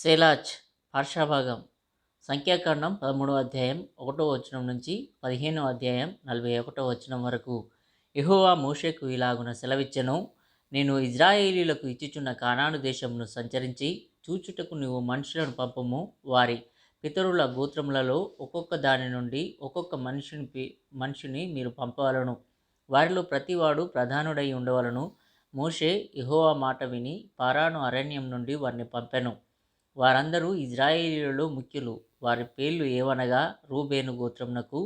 సేలాచ్ పార్శ్వభాగం సంఖ్యాకాండం పదమూడవ అధ్యాయం ఒకటో వచనం నుంచి పదిహేనో అధ్యాయం నలభై ఒకటో వచనం వరకు. ఇహోవా మోషేకు ఇలాగున సెలవిచ్చెను నేను ఇజ్రాయేలీలకు ఇచ్చిచున్న కానాను దేశమును సంచరించి చూచుటకు నువ్వు మనుషులను పంపము వారి పితరుల గోత్రములలో ఒక్కొక్క దాని నుండి ఒక్కొక్క మనిషిని మనిషిని మీరు పంపవలను. వారిలో ప్రతివాడు ప్రధానుడై ఉండవలను. మోషే ఇహోవా మాట విని పారాను అరణ్యం నుండి వారిని పంపెను. వారందరూ ఇజ్రాయేలీలలో ముఖ్యులు. వారి పేర్లు ఏవనగా రూబేను గోత్రమునకు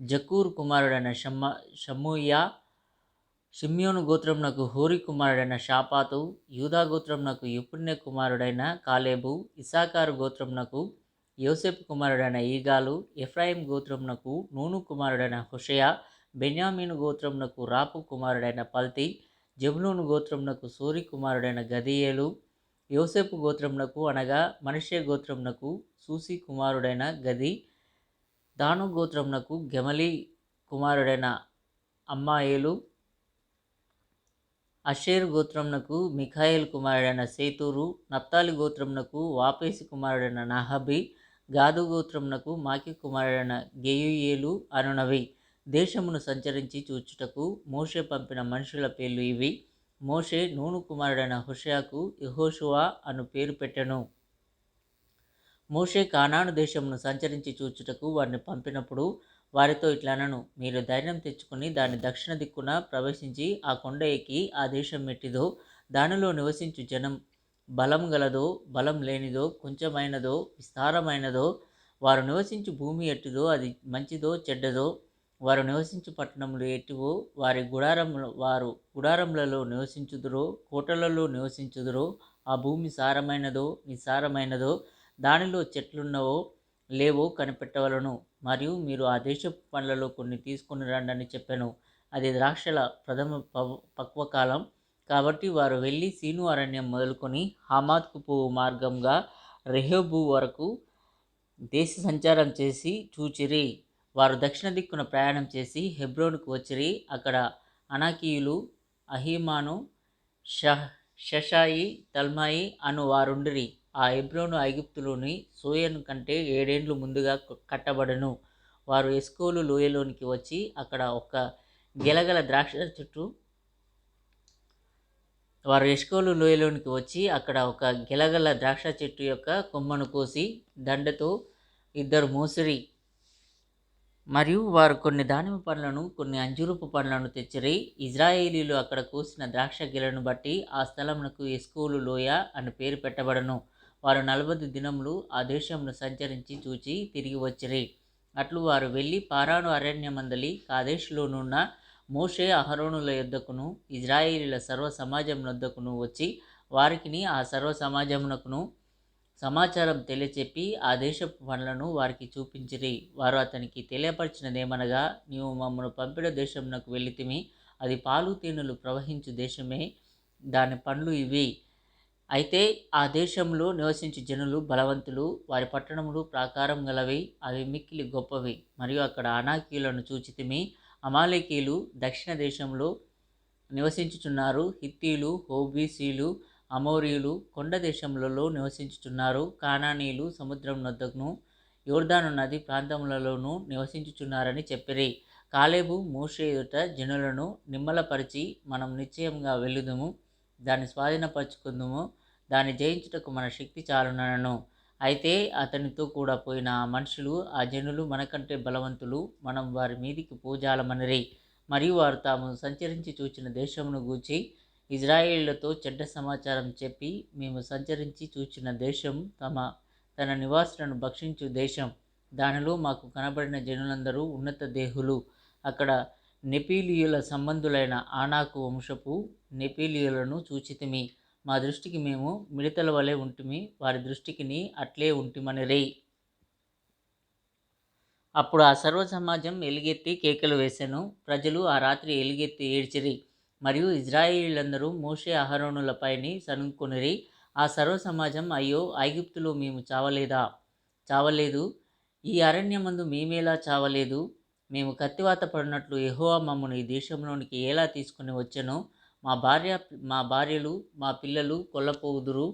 జకూర్ కుమారుడైన షమ్మ షమ్ముయా షిమ్యోను గోత్రమునకు హోరి కుమారుడైన షాపాతు యూదా గోత్రమునకు యుపుణ్య కుమారుడైన కాలేబు ఇసాకారు గోత్రమునకు యోసెఫ్ కుమారుడైన ఈగాలు ఎఫ్రాయిం గోత్రమునకు నూను కుమారుడైన హుషయ బెన్యామీను గోత్రమునకు రాపు కుమారుడైన పల్తి జబులూను గోత్రమునకు సూరి కుమారుడైన గదియేలు యోసేపు గోత్రమునకు అనగా మనిషే గోత్రమునకు సూసి కుమారుడైన గది దాను గోత్రమునకు గెమలి కుమారుడైన అమ్మాయేలు అషేర్ గోత్రమునకు మిఖాయిల్ కుమారుడైన సేతూరు నప్తాలి గోత్రమునకు వాపేసి కుమారుడైన నహబి గాదు గోత్రమునకు మాకి కుమారుడైన గేయుయేలు అనునవి. దేశమును సంచరించి చూచుటకు మోషే పంపిన మనుషుల పేర్లు ఇవి. మోషే నూను కుమారుడైన హుషయాకు యహోషువా అను పేరు పెట్టెను. మోషే కానాను దేశమును సంచరించి చూచుటకు వారిని పంపినప్పుడు వారితో ఇట్లనను మీరు ధైర్యం తెచ్చుకుని దాని దక్షిణ దిక్కున ప్రవేశించి ఆ కొండ ఎక్కి ఆ దేశం మెట్టిదో దానిలో నివసించు జనం బలం గలదో బలం లేనిదో కొంచెమైనదో విస్తారమైనదో వారు నివసించు భూమి ఎట్టిదో అది మంచిదో చెడ్డదో వారు నివసించు పట్టణములు ఎటువో? వారి గుడారములు వారు గుడారములలో నివసించుదురో కోటలలో నివసించుదురో. ఆ భూమి సారమైనదో నిసారమైనదో దానిలో చెట్లున్నవో లేవో కనిపెట్టవలను. మరియు మీరు ఆ దేశపు పండ్లలో కొన్ని తీసుకుని రండని చెప్పాను. అది ద్రాక్షల ప్రథమ పవ- పక్వకాలం. కాబట్టి వారు వెళ్ళి సీను అరణ్యం మొదలుకొని హామాద్కు పోవు మార్గంగా రెహోబు వరకు దేశ సంచారం చేసి చూచిరి. వారు దక్షిణ దిక్కున ప్రయాణం చేసి హెబ్రోన్కు వచ్చిరి. అక్కడ అనాకీయులు అహీమాను షహ్ షషాయి తల్మాయి అను వారుండిరి. ఆ హెబ్రోను ఐగుప్తులోని సోయను కంటే ఏడేండ్లు ముందుగా కట్టబడను. వారు ఎస్కోలు లోయలోనికి వచ్చి అక్కడ ఒక గెలగల ద్రాక్ష చెట్టు వారు ఎస్కోలు లోయలోనికి వచ్చి అక్కడ ఒక గెలగల ద్రాక్ష చెట్టు యొక్క కొమ్మను కోసి దండతో ఇద్దరు మోసిరి. మరియు వారు కొన్ని దానిమ్మ పండ్లను కొన్ని అంజూరపు పండ్లను తెచ్చిరి ఇజ్రాయేలీలు అక్కడ కోసిన ద్రాక్ష గెలను బట్టి ఆ స్థలమునకు ఎస్కోలు లోయ అని పేరు పెట్టబడను. వారు నలభై దినములు ఆ దేశమును సంచరించి చూచి తిరిగి వచ్చిరి. అట్లు వారు వెళ్ళి పారాను అరణ్యమందలి కాదేశ్లోనున్న మోషే అహరోనుల యొద్దకును ఇజ్రాయేలీల సర్వ సమాజం వద్దకును వచ్చి వారికిని ఆ సర్వ సమాజమునకును సమాచారం తెలియచెప్పి ఆ దేశపు పనులను వారికి చూపించిరి. వారు అతనికి తెలియపరిచినదేమనగా నీవు మమ్మను పంపిన దేశంనకు వెళ్ళితిమి. అది పాలు తేనెలు ప్రవహించు దేశమే. దాని పండ్లు ఇవి. అయితే ఆ దేశంలో నివసించే జనులు బలవంతులు. వారి పట్టణములు ప్రాకారం గలవి. అవి మిక్కిలి గొప్పవి. మరియు అక్కడ అనాకీయులను చూచితిమి. అమాలేకీలు దక్షిణ దేశంలో నివసించుచున్నారు. హిత్తీలు హోబీసీలు అమోరియులు కొండ దేశములలో నివసించుచున్నారు. కానానీయులు సముద్రం నొద్దకును యోర్దాను నది ప్రాంతములలోనూ నివసించుచున్నారని చెప్పిరి. కాలేబు మోషే ఎదుట జనులను నిమ్మలపరిచి మనం నిశ్చయంగా వెళ్ళుదుము దాన్ని స్వాధీనపరచుకుందుము దాన్ని జయించుటకు మన శక్తి చాలునను అయితే అతనితో కూడా పోయిన ఆ మనుషులు ఆ జనులు మనకంటే బలవంతులు మనం వారి మీదికి పూజాలమనిరి. మరియు వారు తాము సంచరించి చూచిన దేశమును గూర్చి ఇజ్రాయేళ్ళతో చెడ్డ సమాచారం చెప్పి మేము సంచరించి చూచిన దేశం తమ తన నివాసులను భక్షించు దేశం. దానిలో మాకు కనబడిన జనులందరూ ఉన్నత దేహులు. అక్కడ నెపీలియుల సంబంధులైన ఆనాకు వంశపు నెపీలియులను చూచితిమి. మా దృష్టికి మేము మిడతల వలె ఉంటిమి వారి దృష్టికిని అట్లే ఉంటిమనిరి. అప్పుడు ఆ సర్వ సమాజం ఎలుగెత్తి కేకలు వేసెను. ప్రజలు ఆ రాత్రి ఎలుగెత్తి ఏడ్చిరి. మరియు ఇజ్రాయిలందరూ మోషే అహరోనులపైని సనుకొనిరి ఆ సర్వ సమాజం అయ్యో ఐగుప్తులో మేము చావలేదా? చావలేదు. ఈ అరణ్యమందు మేమేలా చావలేదు? మేము కత్తివాత పడినట్లు ఎహోవా మమ్మను ఈ దేశంలోనికి ఎలా తీసుకుని వచ్చానో మా భార్య మా భార్యలు మా పిల్లలు కొల్లపోదురు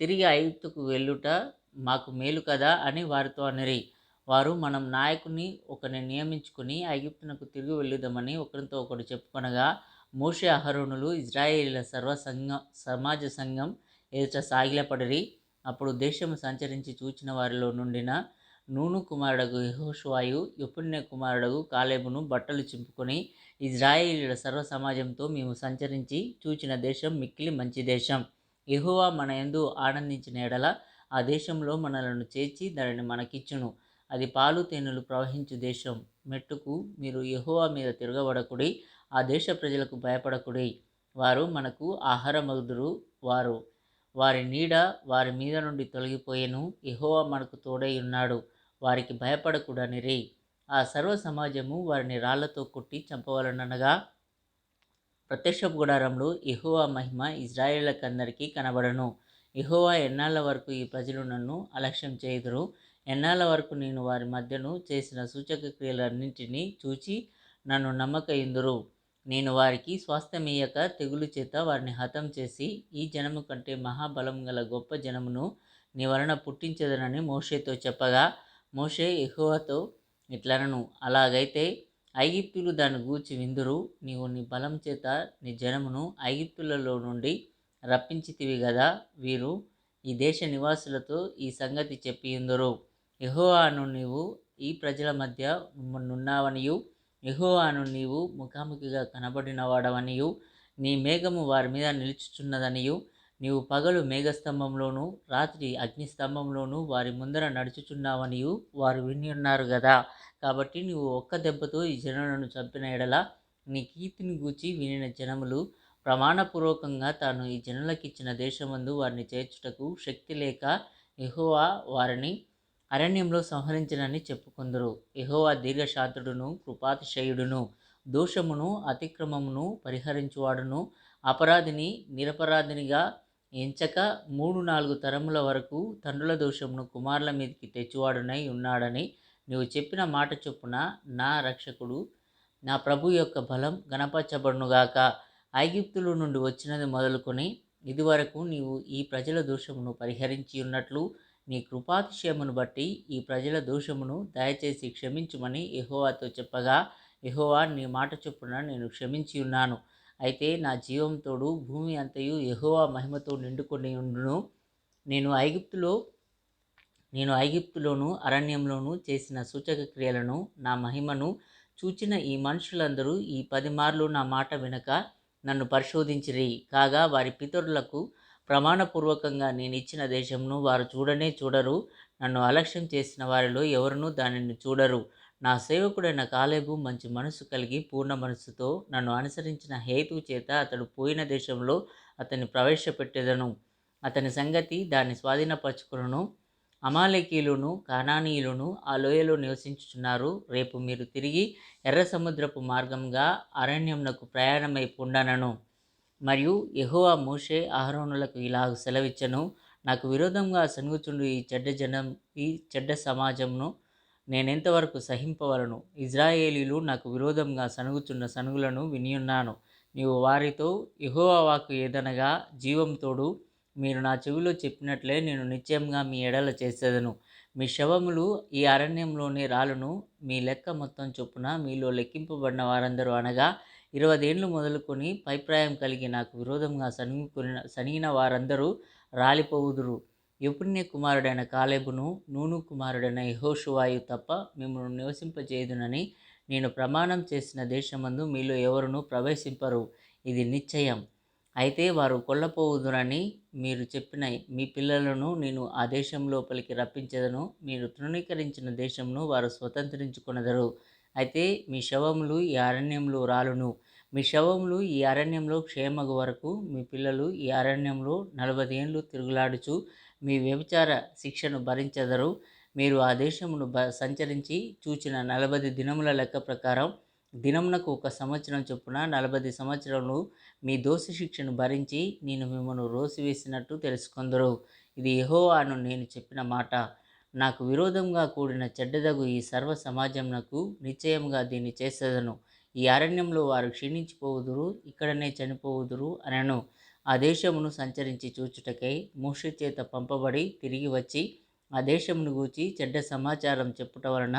తిరిగి ఐగుప్తుకు వెళ్ళుట మాకు మేలు కదా అని వారితో అనిరి. వారు మనం నాయకుని ఒకరిని నియమించుకుని ఐగుప్తునకు తిరిగి వెళ్ళుదామని ఒకరితో ఒకరు చెప్పుకొనగా మోషే అహరోనులు ఇజ్రాయేలీల సర్వ సంఘం సమాజ సంఘం ఎదుట సాగిలపడిరి. అప్పుడు దేశము సంచరించి చూచిన వారిలో నుండిన నూను కుమారుడగు యెహోషువాయు యపుణ్య కుమారుడగు కాలేబును బట్టలు చింపుకొని ఇజ్రాయేలీల సర్వ సమాజంతో మేము సంచరించి చూచిన దేశం మిక్కిలి మంచి దేశం. యెహోవా మన ఎందు ఆనందించిన ఎడల ఆ దేశంలో మనలను చేర్చి దానిని మనకిచ్చును. అది పాలు తేనెలు ప్రవహించు దేశం. మెట్టుకు మీరు యెహోవా మీద తిరగబడకుడి. ఆ దేశ ప్రజలకు భయపడకుడి. వారు మనకు ఆహారమగుదురు వారు వారి నీడ వారి మీద నుండి తొలగిపోయేను. ఎహోవా మనకు తోడై ఉన్నాడు వారికి భయపడకుడనిరి ఆ సర్వ సమాజము వారిని రాళ్ళతో కొట్టి చంపవలననగా ప్రత్యక్ష గుడారంలో ఎహోవా మహిమ ఇజ్రాయేళ్ళకందరికీ కనబడను. ఎహోవా ఎన్నాళ్ళ వరకు ఈ ప్రజలు నన్ను అలక్ష్యం చేయుదురు? ఎన్నాళ్ళ వరకు నేను వారి మధ్యను చేసిన సూచక క్రియలన్నింటినీ చూచి నన్ను నమ్మకయిందురు? నేను వారికి స్వాస్థ్యమీయక తెగులు చేత వారిని హతం చేసి ఈ జనము కంటే మహాబలం గల గొప్ప జనమును నీ వలన పుట్టించదనని మోషేతో చెప్పగా మోషే యెహోవాతో ఇట్లనను. అలాగైతే ఐగిప్తులు దాన్ని గూర్చి విందురు. నీవు నీ బలం చేత నీ జనమును ఐగిప్తులలో నుండి రప్పించితివి కదా వీరు ఈ దేశ నివాసులతో ఈ సంగతి చెప్పియుందురు ఎహోవాను నీవు ఈ ప్రజల మధ్య నున్నావనియు యహోవాను నీవు ముఖాముఖిగా కనబడినవాడవనియు నీ మేఘము వారి మీద నిలుచుచున్నదనియు నీవు పగలు మేఘస్తంభంలోను రాత్రి అగ్నిస్తంభంలోను వారి ముందర నడుచుచున్నావనియు వారు విని ఉన్నారు కదా కాబట్టి నీవు ఒక్క దెబ్బతో ఈ జనులను చంపిన ఎడల నీ కీర్తిని గూర్చి వినిన జనములు ప్రమాణపూర్వకంగా తాను ఈ జనులకిచ్చిన దేశమందు వారిని చేర్చుటకు శక్తి లేక ఎహోవా వారిని అరణ్యంలో సంహరించనని చెప్పుకుందరు. యెహోవా దీర్ఘశాంతుడును కృపాతిశయుడును దోషమును అతిక్రమమును పరిహరించువాడును. అపరాధిని నిరపరాధినిగా ఎంచక మూడు నాలుగు తరముల వరకు తండ్రుల దోషమును కుమారుల మీదకి తెచ్చువాడునై ఉన్నాడని నీవు చెప్పిన మాట చొప్పున నా రక్షకుడు నా ప్రభు యొక్క బలం గణపరచబడునుగాక ఐగిప్తుల నుండి వచ్చినది మొదలుకొని ఇదివరకు నీవు ఈ ప్రజల దోషమును పరిహరించి ఉన్నట్లు నీ కృపాతిశయమును బట్టి ఈ ప్రజల దోషమును దయచేసి క్షమించుమని ఎహోవాతో చెప్పగా ఎహోవా నీ మాట చొప్పున నేను క్షమించి ఉన్నాను. అయితే నా జీవంతోడు భూమి అంతయు ఎహోవా మహిమతో నిండుకొని ఉండును. నేను ఐగుప్తులో నేను ఐగుప్తులోను అరణ్యంలోను చేసిన సూచక క్రియలను నా మహిమను చూచిన ఈ మనుషులందరూ ఈ పది మార్లు నా మాట వినక నన్ను పరిశోధించిరి. కాగా వారి పితరులకు ప్రమాణపూర్వకంగా నేను ఇచ్చిన దేశంను వారు చూడనే చూడరు. నన్ను అలక్ష్యం చేసిన వారిలో ఎవరునూ దానిని చూడరు. నా సేవకుడైన కాలేబు మంచి మనసు కలిగి పూర్ణ మనస్సుతో నన్ను అనుసరించిన హేతు చేత అతడు పోయిన దేశంలో అతన్ని ప్రవేశపెట్టేదను. అతని సంగతి దాన్ని స్వాధీనపరచుకును అమాలేకీలును కానానీయులను ఆ లోయలో నివసించుచున్నారు. రేపు మీరు తిరిగి ఎర్ర సముద్రపు మార్గంగా అరణ్యంనకు ప్రయాణమై ఉండనను మరియు ఎహోవా మోషే అహరోనులకు ఇలాగ సెలవిచ్చను. నాకు విరోధంగా సనుగుచుండు ఈ చెడ్డ జనం ఈ చెడ్డ సమాజంను నేనెంతవరకు సహింపవలను? ఇజ్రాయేలీలు నాకు విరోధంగా సనుగుచున్న సనుగులను వినియున్నాను. నీవు వారితో ఎహోవా వాకు ఏదనగా జీవంతోడు మీరు నా చెవిలో చెప్పినట్లే నేను నిశ్చయంగా మీ ఎడల చేసేదను. మీ శవములు ఈ అరణ్యంలోనే రాలును. మీ లెక్క మొత్తం చొప్పున మీలో లెక్కింపబడిన వారందరూ అనగా ఇరవదేండ్లు మొదలుకొని పైప్రాయం కలిగి నాకు విరోధంగా సనుగుకొని సనిగిన వారందరూ రాలిపోవుదురు. యపుణ్య కుమారుడైన కాలేబును నూను కుమారుడైన యహోషువాయు తప్ప మిమ్మల్ని నివసింపజేయుదునని నేను ప్రమాణం చేసిన దేశమందు మీలో ఎవరునూ ప్రవేశింపరు. ఇది నిశ్చయం. అయితే వారు కొల్లపోవుదురని మీరు చెప్పిన మీ పిల్లలను నేను ఆ దేశం లోపలికి రప్పించదను. మీరు తృణీకరించిన దేశంను వారు స్వతంత్రించుకొనదరు. అయితే మీ శవములు ఈ అరణ్యంలో రాలును. మీ శవములు ఈ అరణ్యంలో క్షేమగు వరకు మీ పిల్లలు ఈ అరణ్యంలో నలభై ఏండ్లు తిరుగులాడుచు మీ వ్యభిచార శిక్షను భరించెదరు. మీరు ఆ దేశమును బ సంచరించి చూచిన నలభై దినముల లెక్క ప్రకారం దినమునకు ఒక సంవత్సరం చొప్పున నలభై సంవత్సరములు మీ దోష శిక్షను భరించి నేను మిమ్మల్ని రోసివేసినట్టు తెలుసుకొందరు. ఇది యెహోవాను నేను చెప్పిన మాట. నాకు విరోధంగా కూడిన చెడ్డదగు ఈ సర్వ సమాజంనకు నిశ్చయముగా దీన్ని చేసేదను. ఈ అరణ్యంలో వారు క్షీణించిపోవుదురు ఇక్కడనే చనిపోవుదురు అనను ఆ దేశమును సంచరించి చూచుటకై మూషి చేత పంపబడి తిరిగి వచ్చి ఆ దేశమును గూర్చి చెడ్డ సమాచారం చెప్పుట వలన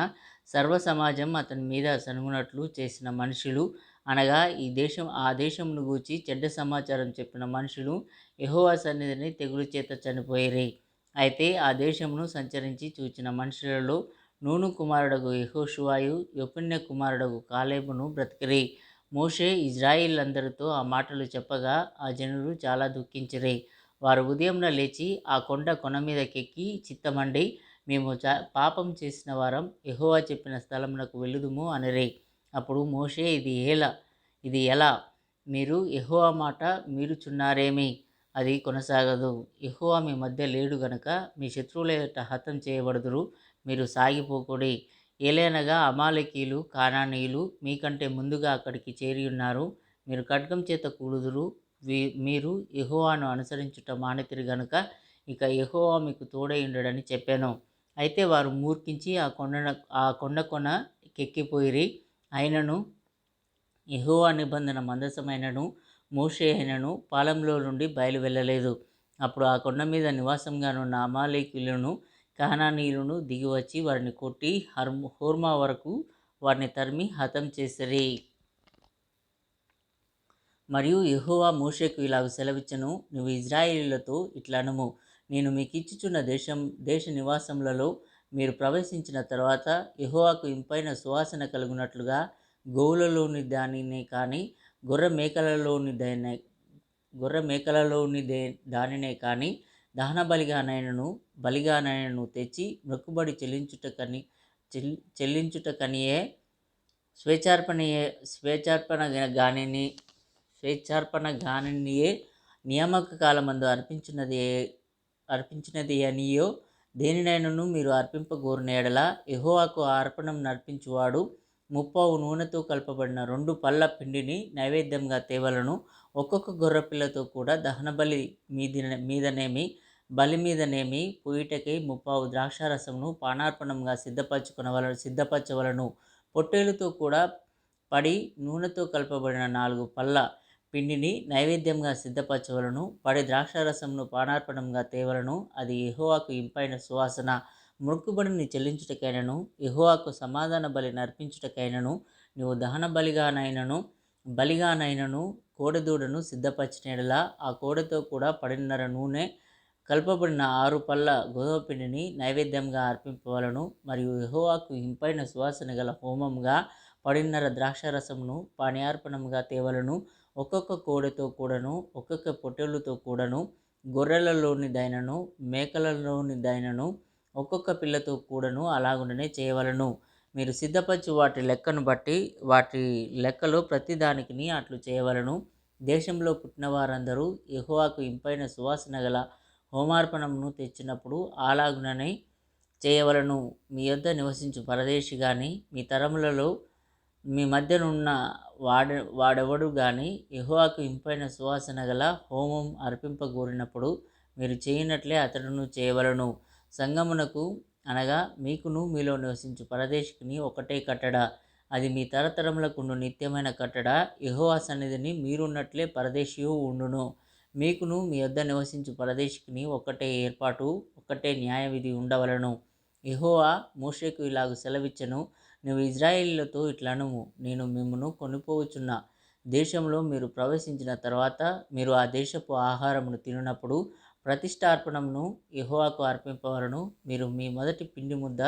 సర్వ సమాజం అతని మీద సనుగునట్లు చేసిన మనుషులు అనగా ఈ దేశం ఆ దేశమును గూర్చి చెడ్డ సమాచారం చెప్పిన మనుషులు యహోవా సన్నిధిని తెగులు చేత చనిపోయిరి. అయితే ఆ దేశమును సంచరించి చూచిన మనుషులలో నూను కుమారుడగు యహోషువాయు యొపుణ్య కుమారుడగు కాలేబును బ్రతికిరి. మోషే ఇజ్రాయిలందరితో ఆ మాటలు చెప్పగా ఆ జనులు చాలా దుఃఖించిరి. వారు ఉదయంన లేచి ఆ కొండ కొన మీదకెక్కి చిత్తమండి మేము చా పాపం చేసిన వారం ఎహోవా చెప్పిన స్థలమునకు వెళ్ళుదుము అనిరి. అప్పుడు మోషే ఇది ఎలా ఇది ఎలా? మీరు ఎహోవా మాట మీరుచున్నారేమి? అది కొనసాగదు. ఎహోవా మీ మధ్య లేడు గనక మీ శత్రువుల ఎదుట హతం చేయబడుదురు? మీరు సాగిపోకుడి. ఏలైనగా అమాలకీలు కానానీయులు మీకంటే ముందుగా అక్కడికి చేరి ఉన్నారు మీరు ఖడ్గం చేత కూడుదురు వీ మీరు ఎహోవాను అనుసరించుట మానేతిరి గనుక ఇక ఎహోవా మీకు తోడై ఉండడని చెప్పాను. అయితే వారు మూర్ఖించి ఆ కొండ ఆ కొండ కొన కెక్కిపోయిరి. అయినను ఎహోవా నిబంధన మందసమైనను మోషే అయినను పాలెంలో నుండి బయలు వెళ్ళలేదు. అప్పుడు ఆ కొండ మీద నివాసంగానున్న అమాలేకులను కహనానీయులను దిగివచ్చి వారిని కొట్టి హర్మ హోర్మా వరకు వారిని తరిమి హతం చేసిరి. మరియు యహోవా మోషేకు ఇలాగ సెలవిచ్చను నువ్వు ఇజ్రాయిలీలతో ఇట్లనము నేను మీకు ఇచ్చుచున్న దేశం దేశ నివాసములలో మీరు ప్రవేశించిన తర్వాత యహోవాకు ఇంపైన సువాసన కలుగునట్లుగా గోవులలోని దానినే కానీ గొర్రె మేకలలోని దాని గొర్రె మేకలలోని దే దానినే కానీ దహన బలిగానైనను బలిగానైనను తెచ్చి మొక్కుబడి చెల్లించుటకని చెల్లి చెల్లించుటకనియే స్వేచ్ఛార్పణయే స్వేచ్ఛార్పణ గానిని స్వేచ్ఛార్పణ గానినియే నియామక కాలమందు అర్పించినది అర్పించినది అనియో దేనినైనను మీరు అర్పింపగోరిన ఎడల ఎహోవాకు అర్పణం నర్పించువాడు ముప్పావు నూనెతో కలపబడిన రెండు పళ్ళ పిండిని నైవేద్యంగా తేవలను ఒక్కొక్క గొర్రెపిల్లతో కూడా దహనబలి మీది మీదనేమి బలి మీదనేమి పూయిటకై ముప్పావు ద్రాక్షారసమును పానార్పణంగా సిద్ధపరచుకునవలను సిద్ధపరచవలను. పొట్టేలుతో కూడా పడి నూనెతో కలపబడిన నాలుగు పళ్ళ పిండిని నైవేద్యంగా సిద్ధపరచవలను. పడి ద్రాక్షారసమును పానార్పణంగా తేవలను. అది ఎహోవాకు ఇంపైన సువాసన. మృక్కుబడిని చెల్లించుటకైనను. ఎహోవాకు సమాధాన బలి నర్పించుటకైనను. నీవు దహన బలిగానైనను బలిగానైనను కోడెదూడను సిద్ధపరిచినలా ఆ కోడెతో కూడా పడినర నూనె కలపబడిన ఆరు పళ్ళ గోధుమ పిండిని నైవేద్యంగా అర్పింపవలను మరియు యహోవాకు ఇంపైన సువాసన గల హోమంగా పడిన్నర ద్రాక్షారసమును పానీయార్పణముగా తేవలను ఒక్కొక్క కోడెతో కూడాను ఒక్కొక్క పొట్టేలుతో కూడాను గొర్రెలలోని దైనను మేకలలోని దైనను ఒక్కొక్క పిల్లతో కూడాను అలాగుండనే చేయవలను. మీరు సిద్ధపరచు వాటి లెక్కను బట్టి వాటి లెక్కలో ప్రతి దానికి అట్లు చేయవలను. దేశంలో పుట్టిన వారందరూ ఎహోవాకు ఇంపైన సువాసన గల హోమార్పణమును తెచ్చినప్పుడు ఆలాగుననై చేయవలను. మీ యొద్ద నివసించు పరదేశి కానీ మీ తరములలో మీ మధ్యనున్న వాడ వాడెవడు కానీ యహోవాకు ఇంపైన సువాసన గల హోమం అర్పింపగోరినప్పుడు మీరు చేయనట్లే అతడును చేయవలను. సంగమునకు అనగా మీకును మీలో నివసించు పరదేశికిని ఒకటే కట్టడ. అది మీ తరతరములకుండు నిత్యమైన కట్టడ. యహోవా సన్నిధిని మీరున్నట్లే పరదేశీయు ఉండును. మీకును మీ యొద్ద నివసించు పరదేశికిని ఒక్కటే ఏర్పాటు ఒక్కటే న్యాయ విధి ఉండవలను. ఎహోవా మోషేకు ఇలాగ సెలవిచ్చను నువ్వు ఇజ్రాయేలీలతో ఇట్లనుము నేను మిమ్మను కొనిపోవచ్చున్న దేశంలో మీరు ప్రవేశించిన తర్వాత మీరు ఆ దేశపు ఆహారమును తినప్పుడు ప్రతిష్టార్పణమును ఎహోవాకు అర్పింపవలను. మీరు మీ మొదటి పిండి ముద్ద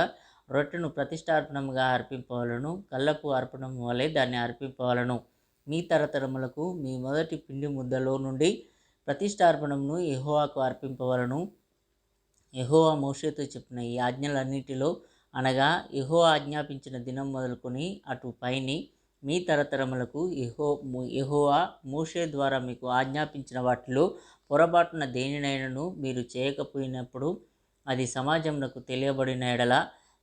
రొట్టెను ప్రతిష్టార్పణముగా అర్పింపవలను. కళ్ళపు అర్పణం వలె దాన్ని అర్పింపవలను. మీ తరతరములకు మీ మొదటి పిండి ముద్దలో నుండి ప్రతిష్టార్పణమును ఎహోవాకు అర్పింపవలను. ఎహోవా మోషేతో చెప్పిన ఈ ఆజ్ఞలన్నిటిలో అనగా యెహోవా ఆజ్ఞాపించిన దినం మొదలుకొని అటు పైని మీ తరతరములకు ఎహో యహోవా మోషే ద్వారా మీకు ఆజ్ఞాపించిన వాటిలో పొరపాటున దేనినైనను మీరు చేయకపోయినప్పుడు అది సమాజంలో తెలియబడిన ఎడల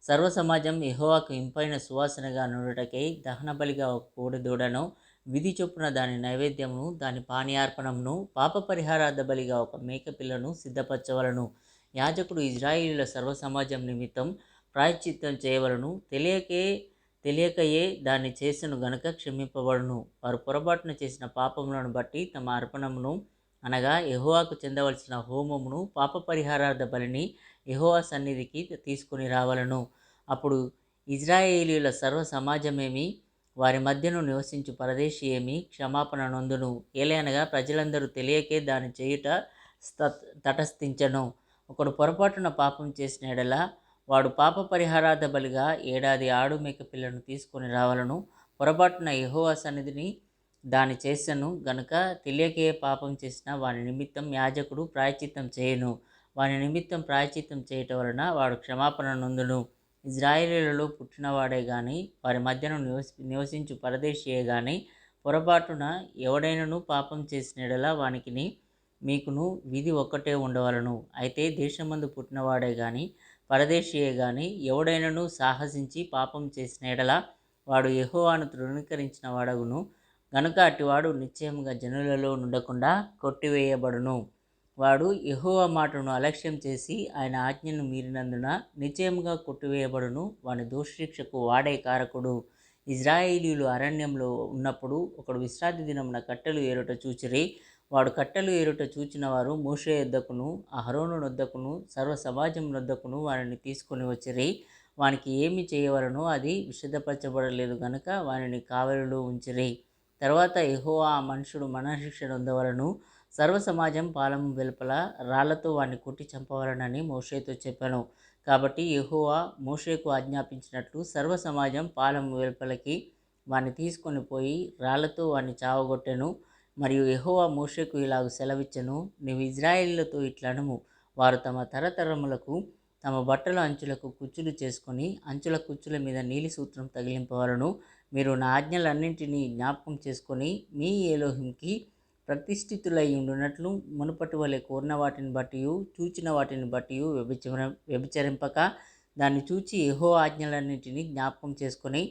సర్వ సమాజం ఎహోవాకు ఇంపైన సువాసనగా నుండుటకై దహన బలిగా ఒక కోడిదూడను. విధి చొప్పున దాని నైవేద్యమును దాని పానీయార్పణమును పాప పరిహారార్థ బలిగా ఒక మేకపిల్లను సిద్ధపరచవలను. యాజకుడు ఇజ్రాయిలీల సర్వ సమాజం నిమిత్తం ప్రాయశ్చిత్తం చేయవలను. తెలియకే తెలియకయే దాన్ని చేసిన గనుక క్షమింపబడును. వారు పొరపాటున చేసిన పాపములను బట్టి తమ అర్పణమును అనగా ఎహోవాకు చెందవలసిన హోమమును పాప పరిహారార్థ బలిని ఎహోవా సన్నిధికి తీసుకొని రావలను. అప్పుడు ఇజ్రాయేలీల సర్వ సమాజమేమి వారి మధ్యను నివసించు పరదేశి ఏమి క్షమాపణ నొందును. ఏలైనగా ప్రజలందరూ తెలియకే దాని చేయుట తటస్థించను. ఒకడు పొరపాటున పాపం చేసిన ఎడల వాడు పాప పరిహారార్థ బలిగా ఏడాది ఆడు మేక పిల్లను తీసుకొని రావలను. పొరపాటున యహోవా సన్నిధిని దాని చేసెను గనుక తెలియకే పాపం చేసిన వాని నిమిత్తం యాజకుడు ప్రాయచిత్తం చేయను. వాని నిమిత్తం ప్రాయచిత్తం చేయటం వలన వాడు క్షమాపణ నొందును. ఇజ్రాయేలీలలో పుట్టినవాడే కానీ వారి మధ్యను నివసి నివసించు పరదేశీయే కానీ పొరపాటున ఎవడైనను పాపం చేసినడలా వానికిని మీకును విధి ఒక్కటే ఉండవలను. అయితే దేశమందు పుట్టినవాడే కానీ పరదేశీయే కానీ ఎవడైనను సాహసించి పాపం చేసిన ఎడల వాడు యహోవాను తృణీకరించిన వాడగును. గనుక అటివాడు నిశ్చయముగా జనులలో నుండకుండా కొట్టివేయబడును. వాడు యెహోవా మాటను అలక్ష్యం చేసి ఆయన ఆజ్ఞను మీరినందున నిశ్చయముగా కొట్టివేయబడును. వాని దోషశిక్షకు వాడే కారకుడు. ఇజ్రాయేలీలు అరణ్యంలో ఉన్నప్పుడు ఒకడు విశ్రాంతి దినమున కట్టెలు ఏరుట చూచిరి. వాడు కట్టెలు ఏరుట చూచిన వారు మోషే యొద్దకును అహరోను వద్దకును సర్వ సమాజం వద్దకును వారిని తీసుకొని వచ్చిరి. వానికి ఏమి చేయవలనో అది విశదపరచబడలేదు గనుక వారిని కావలిలో ఉంచిరి. తర్వాత ఎహోవా ఆ మనుషుడు మరణశిక్ష నొందవలను. సర్వ సమాజం పాలము వెలుపల రాళ్ళతో వాడిని కొట్టి చంపవలనని మోషేతో చెప్పాను. కాబట్టి యహోవా మోషేకు ఆజ్ఞాపించినట్లు సర్వ సమాజం పాలము వెలుపలకి వాడిని తీసుకొని పోయి రాళ్ళతో వాడిని చావగొట్టెను. మరియు యహోవా మోషేకు ఇలాగ సెలవిచ్చెను. నీవు ఇజ్రాయిల్లతో ఇట్లనము వారు తమ తరతరములకు తమ బట్టల అంచులకు కుచ్చులు చేసుకొని అంచుల కుచ్చుల మీద నీలి సూత్రం తగిలింపవలను. మీరు నా ఆజ్ఞలన్నింటినీ జ్ఞాపకం చేసుకొని మీ ఏలోహింకి ప్రతిష్ఠితులై ఉండునట్లు మునుపటి వలె కోరిన వాటిని బట్టి చూచిన వాటిని బట్టి వ్యభిచర వ్యభిచరింపక దాన్ని చూచి యహో ఆజ్ఞలన్నింటినీ జ్ఞాపకం చేసుకొని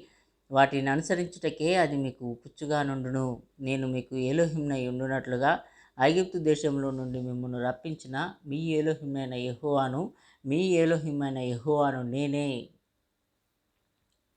వాటిని అనుసరించుటకే అది మీకు కుచ్చుగా నుండును. నేను మీకు ఏలోహింనై ఉండునట్లుగా ఐగుప్తు దేశంలో నుండి మిమ్మల్ని రప్పించిన మీ ఏలోహిమైన యెహోవాను మీ ఏలోహిమైన యెహోవాను నేనే